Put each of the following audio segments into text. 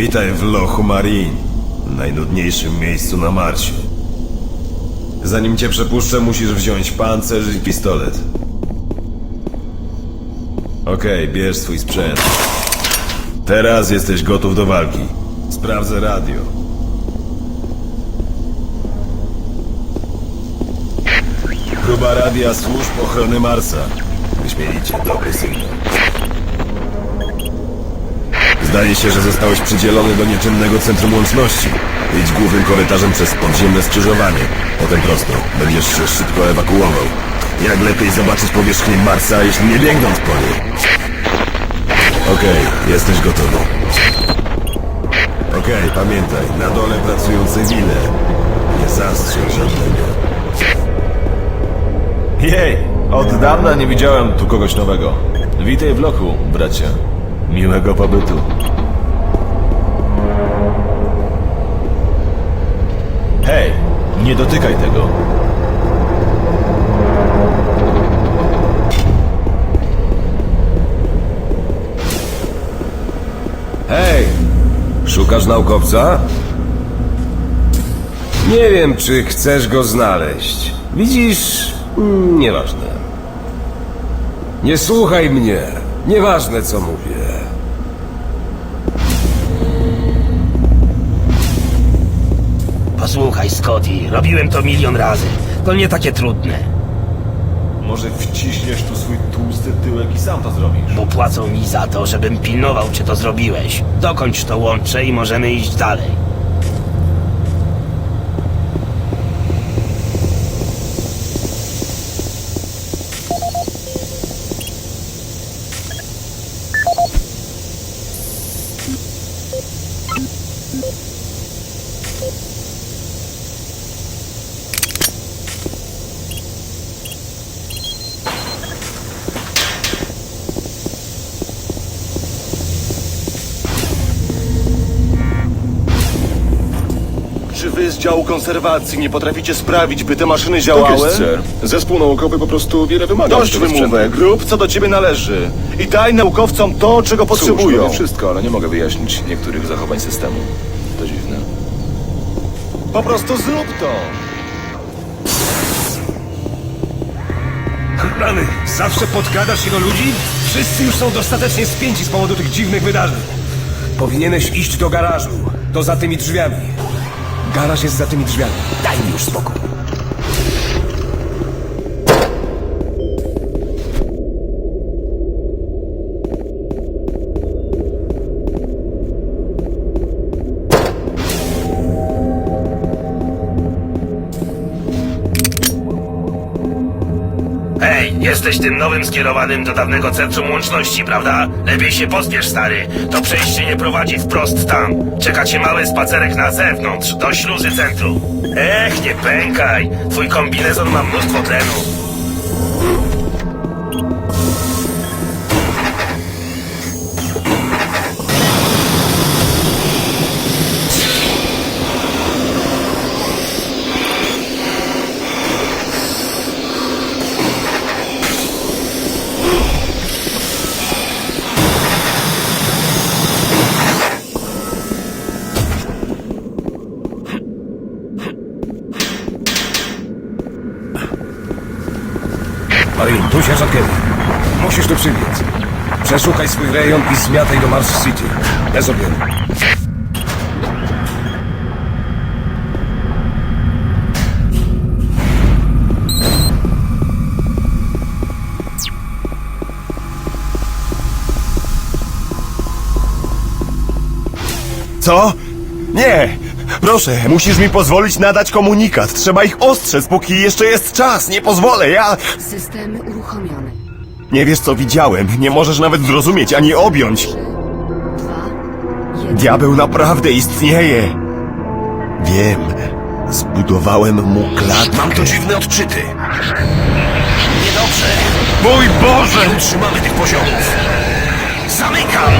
Witaj w Lochu Marin, najnudniejszym miejscu na Marsie. Zanim cię przepuszczę, musisz wziąć pancerz i pistolet. Okej, bierz swój sprzęt. Teraz jesteś gotów do walki. Sprawdzę radio. Próba radia służb ochrony Marsa. Wyśmienicie, dobry sygnał. Zdaje się, że zostałeś przydzielony do nieczynnego centrum łączności. Idź głównym korytarzem przez podziemne skrzyżowanie. Potem prosto. Będziesz się szybko ewakuował. Jak lepiej zobaczyć powierzchnię Marsa, jeśli nie biegnąc po niej? Okej, jesteś gotowy. Okej, pamiętaj, na dole pracują cywile. Nie zastrzel żadnego. Jej, od dawna nie widziałem tu kogoś nowego. Witaj w loku, bracia. Miłego pobytu. Hej, nie dotykaj tego. Hej, szukasz naukowca? Nie wiem, czy chcesz go znaleźć. Widzisz, mm, nieważne. Nie słuchaj mnie. Nieważne, co mówię. Posłuchaj, Scotty, robiłem to milion razy. To nie takie trudne, Może wciśniesz tu swój tłusty tyłek i sam to zrobisz? bo płacą mi za to, żebym pilnował, czy to zrobiłeś. Dokończ to łącze i możemy iść dalej. Działu konserwacji nie potraficie sprawić, by te maszyny działały? Tak jest, sir. Zespół naukowy po prostu wiele wymaga. Dość tego wymówek, rób co do ciebie należy. I daj naukowcom to, czego Cóż, potrzebują. robię wszystko, ale nie mogę wyjaśnić niektórych zachowań systemu. To dziwne. Po prostu zrób to. Rany, zawsze podkradasz się do ludzi? Wszyscy już są dostatecznie spięci z powodu tych dziwnych wydarzeń. Powinieneś iść do garażu. To za tymi drzwiami. Garaż jest za tymi drzwiami. Daj mi już spokój. Jesteś tym nowym skierowanym do dawnego centrum łączności, prawda? Lepiej się pospiesz, stary. To przejście nie prowadzi wprost tam. Czeka cię mały spacerek na zewnątrz, do śluzy centrum. Ech, nie pękaj. Twój kombinezon ma mnóstwo tlenu. Tu się Kelly. Musisz tu przybiec. Przeszukaj swój rejon i zmiataj do Mars City. Bez odbioru. Co? Nie! Proszę, musisz mi pozwolić nadać komunikat. Trzeba ich ostrzec, póki jeszcze jest czas. Nie pozwolę, ja... System uruchomiony. Nie wiesz, co widziałem. Nie możesz nawet zrozumieć, ani objąć. Dwa, jeden. Diabeł naprawdę istnieje. Wiem. Zbudowałem mu klatkę. Mam tu dziwne odczyty. Niedobrze. Mój Boże! Nie utrzymamy tych poziomów. Zamykam!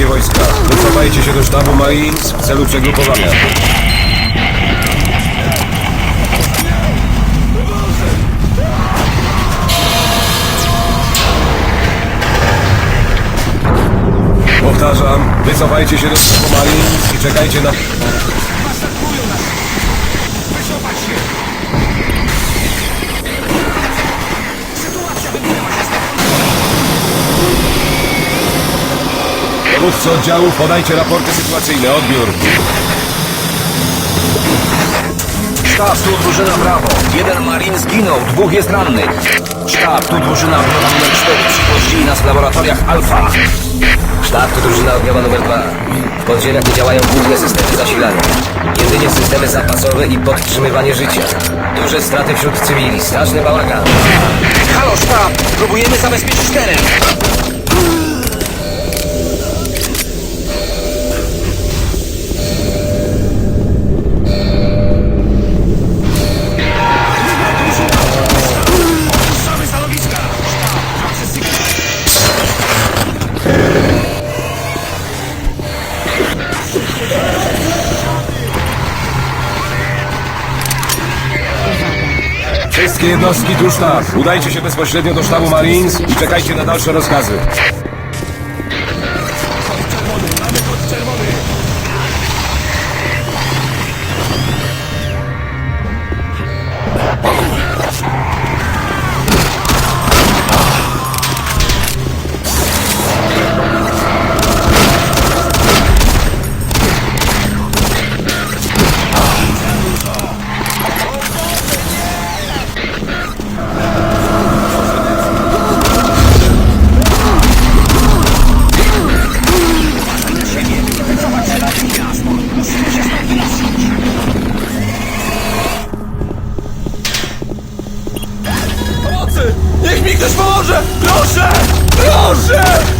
Nieprzyjacielskie wojska. Wycofajcie się do sztabu Marines w celu przegrupowania. Powtarzam, wycofajcie się do sztabu Marines i czekajcie na... Dowódcy oddziałów, podajcie raporty sytuacyjne. Odbiór. Sztab, tu drużyna Brawo. Jeden marin zginął, dwóch jest rannych. Sztab, tu drużyna ogniowa numer 4. Przypuścili nas w laboratoriach Alfa. Sztab, tu drużyna ogniowa numer 2. W podziemiach nie działają główne systemy zasilania. Jedynie systemy zapasowe i podtrzymywanie życia. Duże straty wśród cywili, straszny bałagan. Halo, sztab! Próbujemy zabezpieczyć teren. Wszystkie jednostki tu sztab. Udajcie się bezpośrednio do sztabu Marines i czekajcie na dalsze rozkazy. Proszę!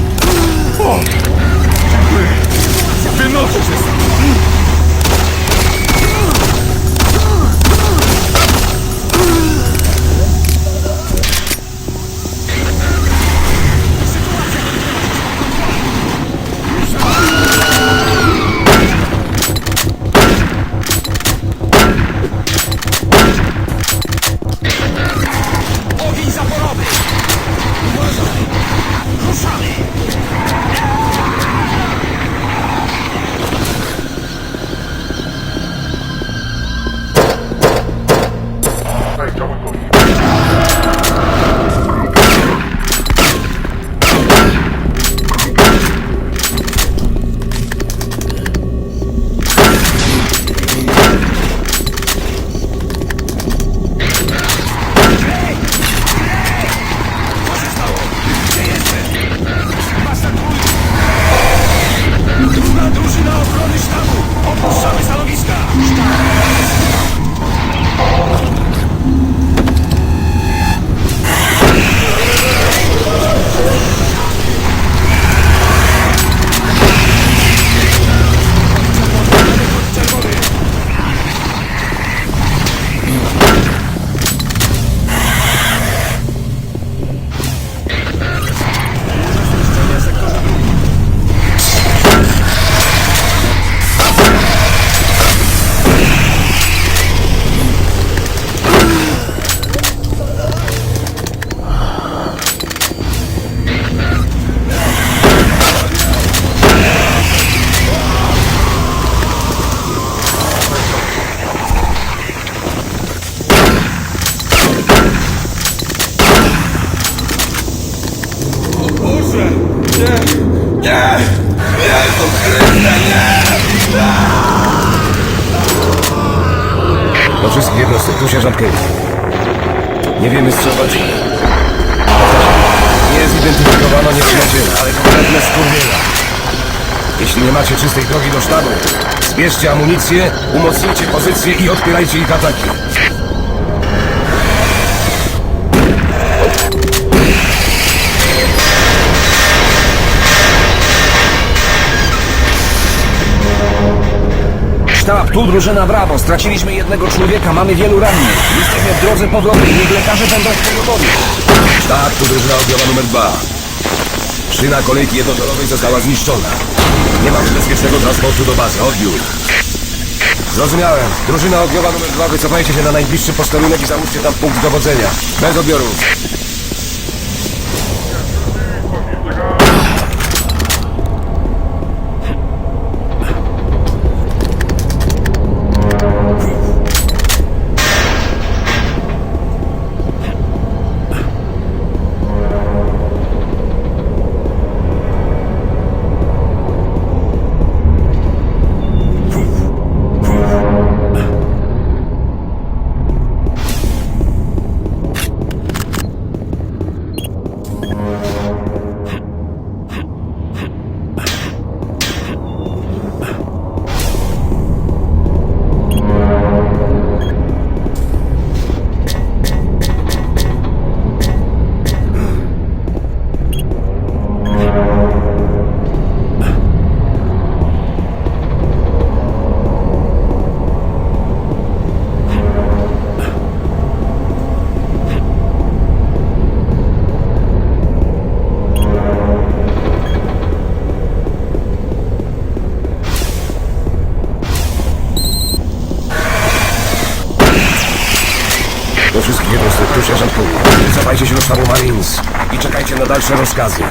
Do wszystkich jednostek, tu sierżant. Nie wiemy walczy. Nie zidentyfikowano nieprzyjaciela, ale konkretne skurwiela. Jeśli nie macie czystej drogi do sztabu, zbierzcie amunicję, umocnijcie pozycję i odpierajcie ich ataki. Tu drużyna Brawo. Straciliśmy jednego człowieka, mamy wielu rannych. Jesteśmy w drodze powrotnej, niech lekarze będą w pogotowiu. Tak, tu drużyna ogniowa numer dwa. Szyna kolejki jednotorowej została zniszczona. Nie mamy bezpiecznego transportu do bazy. Odbiór. Zrozumiałem. Drużyna ogniowa numer dwa, wycofajcie się na najbliższy posterunek i załóżcie tam punkt dowodzenia. Bez odbioru. Się do sztabu Marines i czekajcie na dalsze rozkazy.